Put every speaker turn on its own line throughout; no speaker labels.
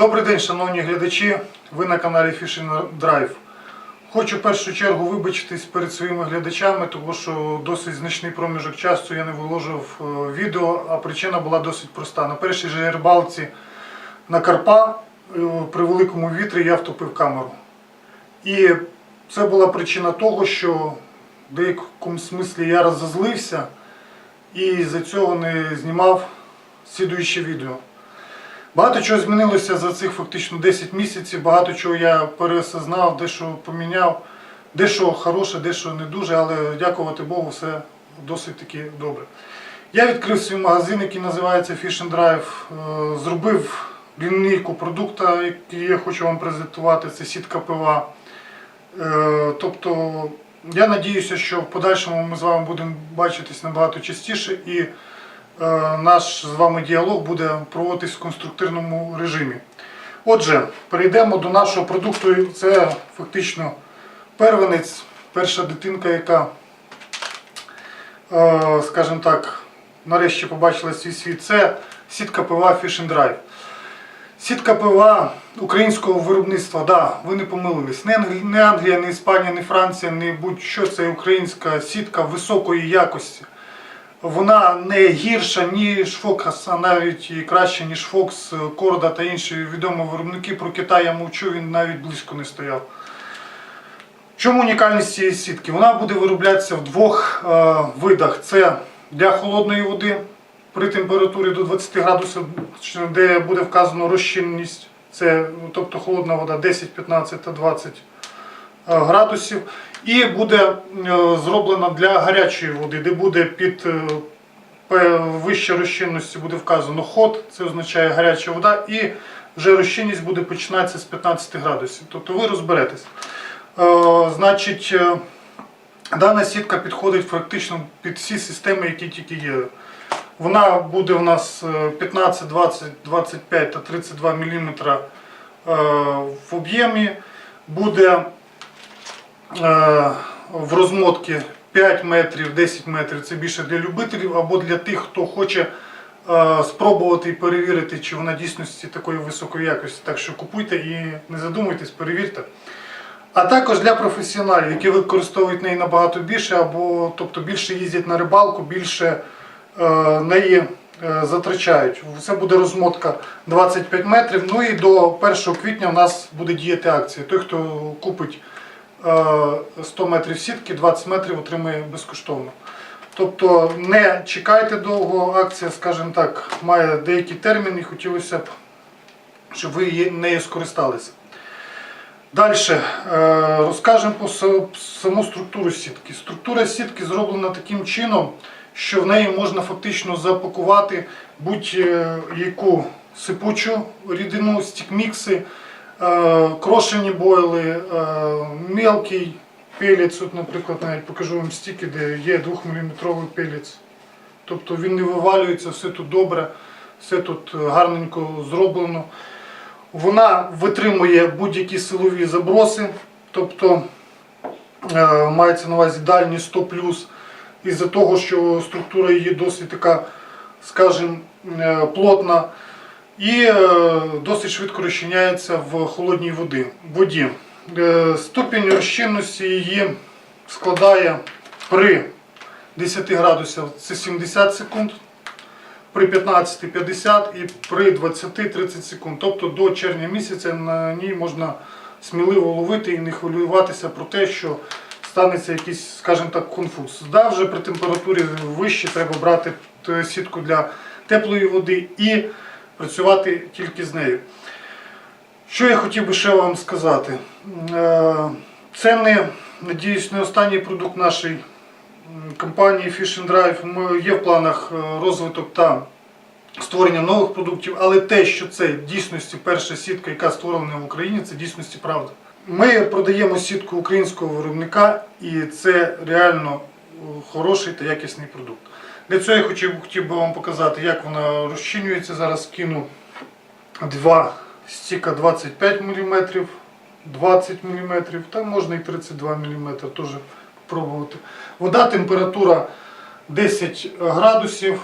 Добрий день, шановні глядачі. Ви на каналі Fishing Drive. Хочу в першу чергу вибачитись перед своїми глядачами, тому що досить значний проміжок часу я не виложив е, відео, а причина була досить проста. На першій же рибалці на Карпа е, при великому вітрі я втопив камеру. І це була причина того, що в деякому смислі я розозлився і за цього не знімав слідуюче відео. Багато чого змінилося за цих фактично 10 місяців, багато чого я переосознав, дещо поміняв, дещо хороше, дещо не дуже, але дякувати Богу, все досить таки добре. Я відкрив свій магазин, який називається Fish and Drive, е, зробив лінійку продукту, який я хочу вам презентувати, це сітка пива. Е, Тобто я надіюся, що в подальшому ми з вами будемо бачитись набагато частіше і наш з вами діалог буде проводитись в конструктивному режимі. Отже, перейдемо до нашого продукту. Це фактично первенець, перша дитинка, яка, е, скажімо так, нарешті побачила свій світ. Це сітка пива Fish and Drive. Сітка пива українського виробництва, да, ви не помилились. Не Англія, не Іспанія, не Франція, не будь-що це українська сітка високої якості. Вона не гірша, ніж Фокс, а навіть краще, ніж Фокс, Корда та інші відомі виробники. Про Китай я мовчу, він навіть близько не стояв. Чому унікальність цієї сітки? Вона буде вироблятися в двох е, видах: це для холодної води при температурі до 20 градусів, де буде вказано розчинність, це ну, тобто холодна вода 10, 15 та 20 е, градусів. І буде е, зроблена для гарячої води, де буде під е, вище розчинності буде вказано ход, це означає гаряча вода, і вже розчинність буде починатися з 15 градусів. Тобто ви розберетесь. Е, Значить, е, дана сітка підходить фактично під всі системи, які тільки є. Вона буде у нас е, 15, 20, 25 та 32 мм в об'ємі. Буде е, в розмотці 5 метрів, 10 метрів. Це більше для любителів або для тих, хто хоче е, спробувати і перевірити, чи вона дійсності такої високої якості. Так що купуйте і не задумуйтесь, перевірте. А також для професіоналів, які використовують неї набагато більше, або тобто більше їздять на рибалку, більше е, неї е, затрачають. Це буде розмотка 25 метрів. Ну і до 1 квітня у нас буде діяти акція. Той, хто купить е, 100 метрів сітки, 20 метрів отримує безкоштовно. Тобто не чекайте довго, акція, скажімо так, має деякий термін і хотілося б, щоб ви нею скористалися. Далі розкажемо про саму структуру сітки. Структура сітки зроблена таким чином, що в неї можна фактично запакувати будь-яку сипучу рідину, стікмікси, е, крошені бойли, е, мелкий пелець. От, наприклад, навіть покажу вам стіки, де є 2-мм пелець. Тобто він не вивалюється, все тут добре, все тут е, гарненько зроблено. Вона витримує будь-які силові заброси, тобто е, мається на увазі дальні 100 із-за того, що структура її досить така, скажімо, е, плотна і е, досить швидко розчиняється в холодній воді. воді. Е, Ступінь розчинності її складає при 10 градусах це 70 секунд при 15 50 і при 20 30 секунд. Тобто до червня місяця на ній можна сміливо ловити і не хвилюватися про те, що станеться якийсь, скажімо так, конфуз. Да, вже при температурі вищій треба брати сітку для теплої води і працювати тільки з нею. Що я хотів би ще вам сказати? Е, Це не, надіюсь, не останній продукт нашої компанії Fish and Drive. Є в планах е, розвиток та створення нових продуктів, але те, що це дійсності перша сітка, яка створена в Україні, це дійсності правда. Ми продаємо сітку українського виробника, і це реально е, хороший та якісний продукт. Для цього я хотів, хотів би вам показати, як вона розчинюється. Зараз кину два стіка 25 мм, 20 мм, та можна і 32 мм теж пробувати. Вода, температура 10 градусів.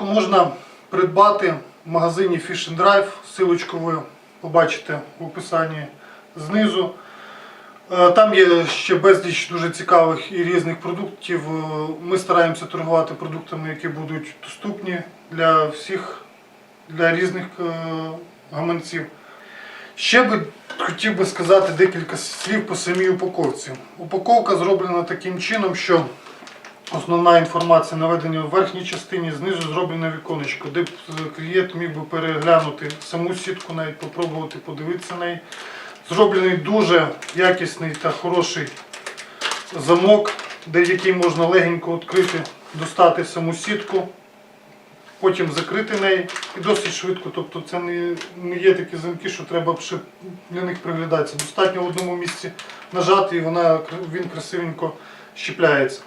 Можна придбати в магазині Fish and Drive. Силочку ви побачите в описанні знизу. Е, Там є ще безліч дуже цікавих і різних продуктів. Е, Ми стараємося торгувати продуктами, які будуть доступні для всіх, для різних е, гаманців. Ще би хотів би сказати декілька слів по самій упаковці. Упаковка зроблена таким чином, що основна інформація наведена в верхній частині, знизу зроблено віконечко, де клієнт міг би переглянути саму сітку, навіть попробувати подивитися на неї. Зроблений дуже якісний та хороший замок, де який можна легенько відкрити, достати саму сітку, потім закрити неї і досить швидко. Тобто це не, є такі замки, що треба для них приглядатися. Достатньо в одному місці нажати і вона, він красивенько щіпляється.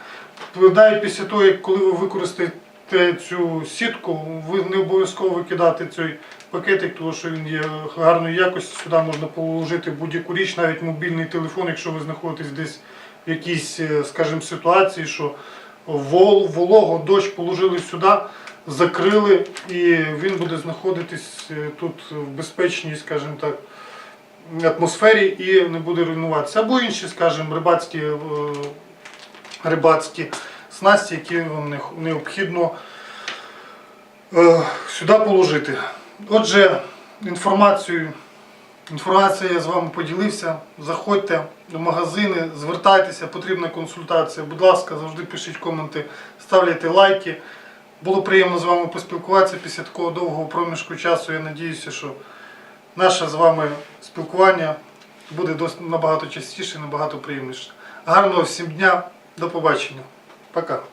Навіть після того, як коли ви використаєте цю сітку, ви не обов'язково викидати цей пакетик, тому що він є гарної якості. Сюди можна положити будь-яку річ, навіть мобільний телефон, якщо ви знаходитесь десь в якійсь, е, скажімо, ситуації, що вол, волого, дощ положили сюди, закрили, і він буде знаходитись е, тут в безпечній, скажімо так, атмосфері і не буде руйнуватися. Або інші, скажімо, рибацькі, е, рибацькі снасті, які вам необхідно е, сюди положити. Отже, інформацію, інформація я з вами поділився. Заходьте в магазини, звертайтеся, потрібна консультація. Будь ласка, завжди пишіть коменти, ставляйте лайки. Було приємно з вами поспілкуватися після такого довгого проміжку часу. Я надіюся, що наше з вами спілкування буде набагато частіше, набагато приємніше. Гарного всім дня, до побачення. Пока.